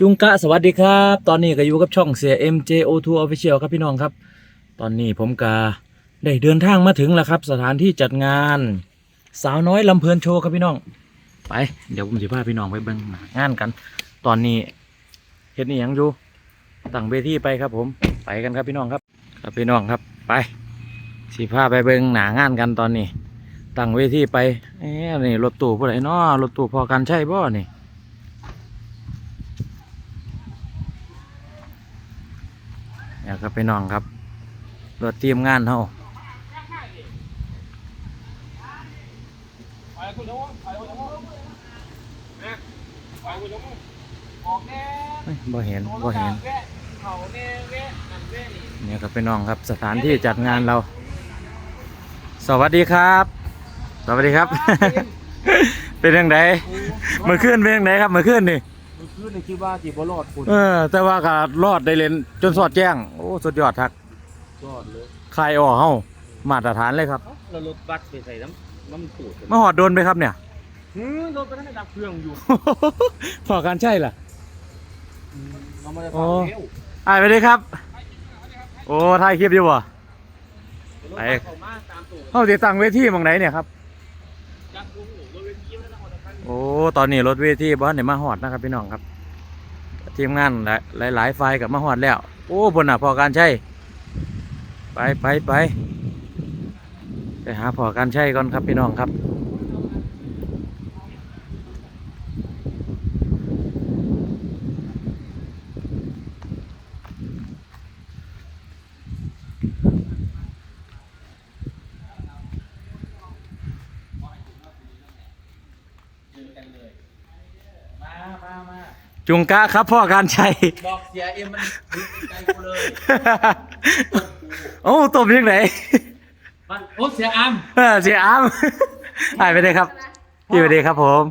จุงกะสวัสดีครับ ตอนนี้ก็อยู่กับช่องเสีย MJO2 Official ครับพี่น้องครับ ตอนนี้ผมกาได้เดินทางมาถึงแล้วครับ สถานที่จัดงาน สาวน้อยลำเพลินโชว์ครับพี่น้อง ไป เดี๋ยวผมจะพาพี่น้องไปเบิ่งงานกัน ตอนนี้เฮ็ดนี่ยังอยู่ตั้งเวทีไปครับ ผมไปกันครับพี่น้องครับ ครับพี่น้องครับไปสีพาไปเบิ่งหนางานกันตอนนี้ตั้งเวทีไปเอ๊ะนี่รถตู้ผู้ใดน้อรถตู้พอกันใช่บ่นี่ เนี่ยครับพี่น้องครับรถเตรียมงานเฮาเฮ้ยบ่เห็นบ่เห็นเนี่ยครับพี่น้องครับสถานที่จัดงานเรา สวัสดีครับ สวัสดีครับ เป็นยังไงเมื่อคืนเป็นยังไงครับเมื่อคืนนี่ คือในคิดว่าจีบรอดคุณเออ แต่ว่าก็รอดได้เล่นจนสอดแจ้ง โอ้ สุดยอดทักรอดเลยใครออกเฮามาตรฐานเลยครับเรารถบัสไปใส่น้ำน้ำตูดมาหอดโดนไปครับเนี่ย หืมรถไปนั่นดับเครื่องอยู่พอการใช่ล่ะเรามาจะโอ้ฟังเร็วอ่าไปเลยครับ โอ้ถ่ายคลิปอยู่บ่รถบัสเข้ามาตามตูดเขาติดตั้งเวทีหมองไหนเนี่ยครับ โอ้ ตอนนี้รถเวทีบ้านเนี่ยมาหอดนะครับพี่น้องครับ ทีมงานหลายหลายไฟกับมาหอดแล้ว โอ้บนน่ะพอการใช่ไปไปไปไปหาพอการใช่ก่อนครับพี่น้องครับ มามามา จุงกะครับพ่อการใช่บอกเสียเอ็มมันใจกูเลยโอ้ตบยังไงมันโอ้เสียอัมเออเสียอ้ามหายไปเลยครับพี่ไปเลยครับผม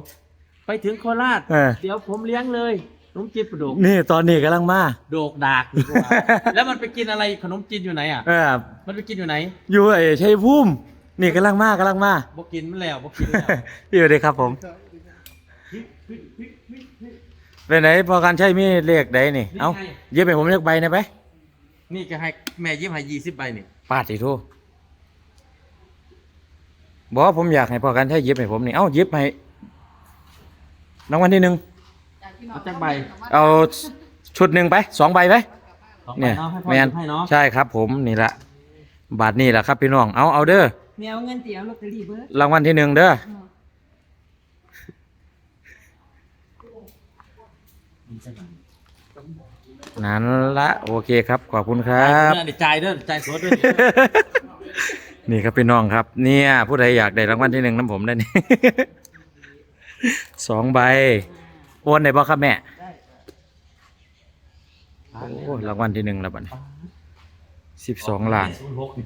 ไปถึงโคราช เออ เดี๋ยวผมเลี้ยงเลยขนมจีนปลาดุกนี่ตอนนี้กำลังมา โดกดากดีกว่าแล้วมันไปกินอะไรขนมจีนอยู่ไหนอะ เออ มันไปกินอยู่ไหนอยู่ไอ้ชัยภูมินี่กำลังมากำลังมา บอกกินมันแล้วบอกกินแล้วพี่ไปเลยครับผม ไปไหนพอการใช้มีเลขใดนี่ เอ้าเย็บให้ผมเลขใบหนะไป นี่ก็ให้แม่ยิ้มให้ยี่สิบใบนี่ปาดสิโทบอกว่าผมอยากให้พอการใช้เย็บให้ผมนี่เอ้าเย็บให้รางวัลที่หนึ่งเอาจักใบเอาชุดหนึ่งไปสองใบไปสองใบเนี่ยอาให้พ่อแมนให้เนาะใช่ครับ ผมนี่ละบาทนี่แหละครับพี่น้องเอาเอาเด้อแมวเงินเตี๋ยวลอตเตอรี่เบิร์ดรางวัลที่หนึ่งเด้อ นั่นละโอเคครับ ขอบคุณครับเดี๋ยวจ่ายเด้อจ่ายสดเด้อนี่ครับพี่น้องครับ เนี่ยผู้ใดอยากได้รางวัลที่หนึ่งน้ำผมได้นี่ สองใบโอนได้บ่ครับแม่โอ้รางวัลที่หนึ่งแล้วบัดนี้สิบสองล้านศูย์หกนี่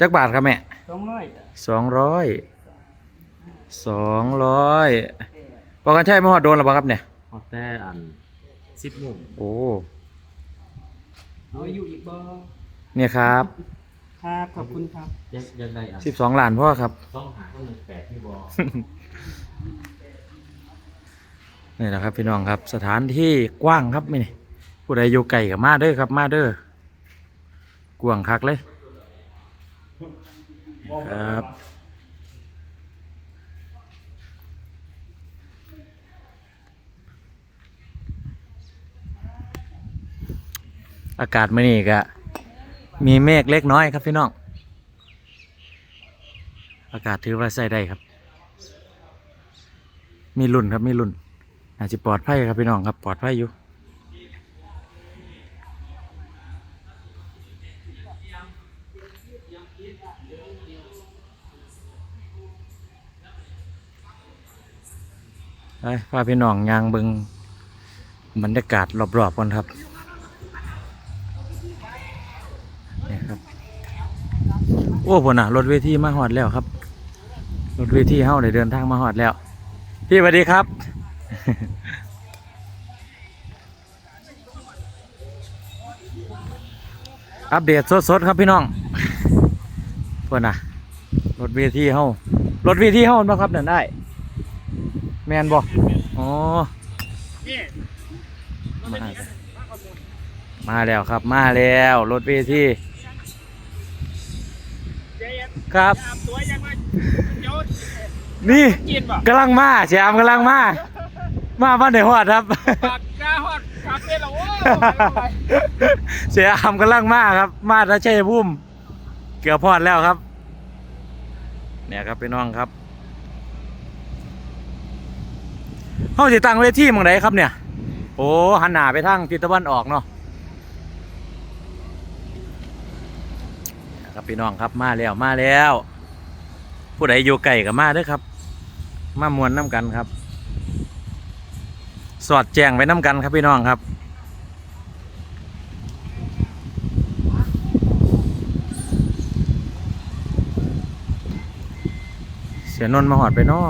จักบาทครับแม่สองร้อยสองร้อยสองร้อย พอกันใช่ไม่หอดโดนหรอเปล่าครับเนี่ยฮอตแต่อันสิบโมงโอ้เอาอยู่อีกบ่เนี่ยครับครับขอบคุณครับยังยังได้อันสิบสองล้านพ่อครับ ต้องหาคนหนึ่งแปดที่บอกนี่แหละครับพี่น้องครับสถานที่กว้างครับนี่ผู้ใดอยู่ไกลกับมาเด้อครับมาเด้อกว้างคักเลยครับ อากาศมื่อนี้ก็มีเมฆเล็กน้อยครับพี่น้อง อากาศถือว่าใส่ได้ครับ มีรุ่นครับมีรุ่นอาจจะปลอดภัยครับพี่น้องครับปลอดภัยอยู่ไปพาพี่น้องยางเบิงบรรยากาศรอบๆกันครับ อ้ผลน่ะ รถเวทีมาหอดแล้วครับ รถเวทีเฮาได้เดินทางมาหอดแล้ว พี่สวัสดีครับ อัปเดตสดๆครับพี่น้องพ่อน่ะ รถเวทีเฮารถเวทีเฮาบ่ครับนั่นได้ แมนบ่อ๋อมาแล้วครับมาแล้ว รถเวทีเจ๊ยัน ครับตามตัวยังมาเดี๋ยวนี่กินบ่กำลังมาเสียมกำลังมา มาบ้านไหนฮอดครับปากกาฮอดคาเฟ่แล้วโอ้ยเสียอามกำลังมาครับ มาถ้าใช่พุ่มเกือบพอดแล้วครับ เนี่ยครับพี่น้องครับเขาสิตั้งเวทีหมองไหนครับเนี่ย โอ้หันหน้าไปทางทิศตะวันออกเนาะเนี่ยครับ พี่น้องครับมาแล้วมาแล้ว ผู้ใดอยู่ไก่กับมาเด้อครับ มามวนน้ำกันครับ สอดแจงไว้น้ำกันครับพี่น้องครับเสียนนมาหอดไปนอ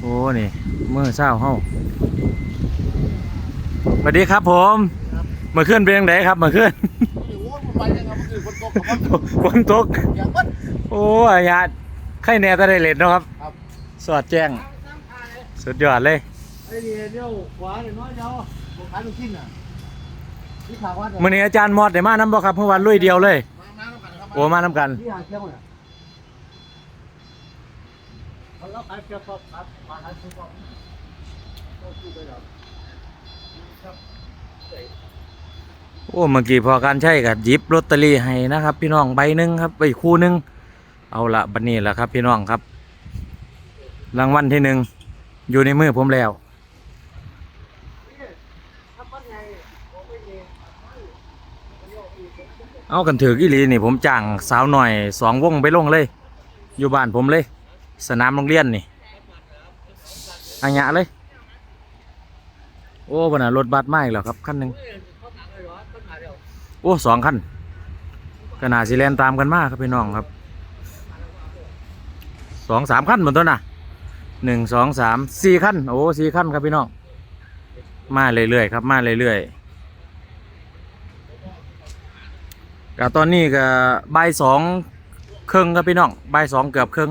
โอ้นี่มือเศร้าเฮาสวัสดีครับผม มื่อคืนเป็นยังไงครับเมื่อคืนไปยังครับคือคนโตกับคนฝนตกอย่างวัดโอ้อาญาไข่แน่ตะได้เล่นเนาะครับครับ สอดแจ้ง สุดยอดเลยไอ้นี่เดี๋ยวขวาเดี๋ยวน้อยเดียวผมขายลูกชิ้นน่ะที่ขาววัดมื่อนี้อาจารย์มอดได้มาน้ำบ่ครับเมื่อวานลุยเดียวเลยมามาแล้วกันครับโอ้มาน้ำกันที่หาเที่ยวน่ะเขาแล้วขายเกี่ยวกับ โอ้เมื่อกี้พอการใช้กับยิบลอตเตอรี่ให้นะครับ พี่น้องใบหนึ่งครับใบคู่หนึ่งเอาละบัดนี้แหละครับ พี่น้องครับ รางวัลที่หนึ่งอยู่ในมือผมแล้วเอากันถือกี่ลีนี่ผมจ้างสาวหน่อยสองวงไปลงเลย อยู่บ้านผมเลย สนามโรงเรียนนี่อันยะเลย โอ้บนน่ะรถบัสมาอีกแล้วครับคันหนึ่ง โอ้สองคันขนาดสีแลนตามกันมากครับพี่น้องครับสองสามคันเหมือนตัวน่ะหนึ่งสองสามสี่คันโอ้สี่คันครับพี่น้องมาเรื่อยๆครับมาเรื่อยๆก็ตอนนี้ก็บ่ายสองครึ่งครับพี่น้องใบสองเกือบครึ่ง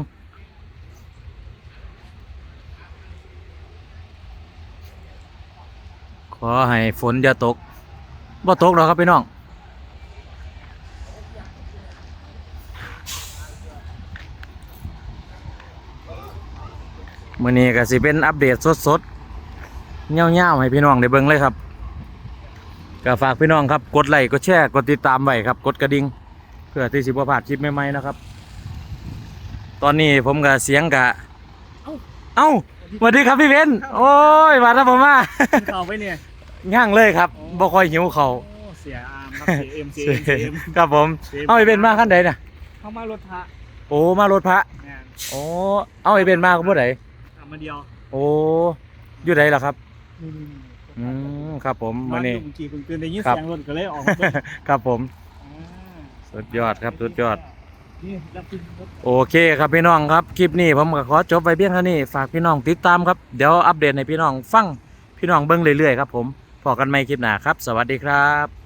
ขอให้ฝนอย่าตกบ่ตกหรอกครับพี่น้อง มื่อนี้ก็สิเป็นอัปเดตสดๆเงี้ยวๆให้พี่น้องได้เบิ่งเลยครับก็ฝากพี่น้องครับกดไลค์กดแชร์กดติดตามไว้ครับ กดกระดิ่งเพื่อที่สิบ่พลาดคลิปใหม่ๆนะครับ ตอนนี้ผมกับเสียงกะเอ้าสวัสดีครับพี่เบนโอ้ยมาแล้วผมมาเข่าไปเนี่ยย่างเลยครับบ่ค่อยหิวเขาวโอ้เสียอามครับเสียเอ็มเสียเอ็มเสียเอ็มครับผมเสียเอาไอ้เบนมาขั้นใดน่ะเข้ามารถพระโอ้มารถพระงานโอ้เอาไอ้เบนมาก็บ่ได ทำมาเดียวโอ้อยู่ไหนล่ะครับนี่อืมครับผมๆมื้อนี้นอยู่เมื่อกี้คุณเกินได้ยินครับ เสียงรถก็เลยออกมาเบิ่งครับผม อ่าสุดยอดครับสุดยอด นี่รับกินรถ โอเคครับพี่น้องครับคลิปนี้ผมก็ขอจบไปเพียงเท่านี้ฝากพี่น้องติดตามครับเดี๋ยวอัปเดตให้พี่น้องฟังพี่น้องเบิ้งเรื่อยๆครับผมพอกันใหม่คลิปหน้าครับ สวัสดีครับ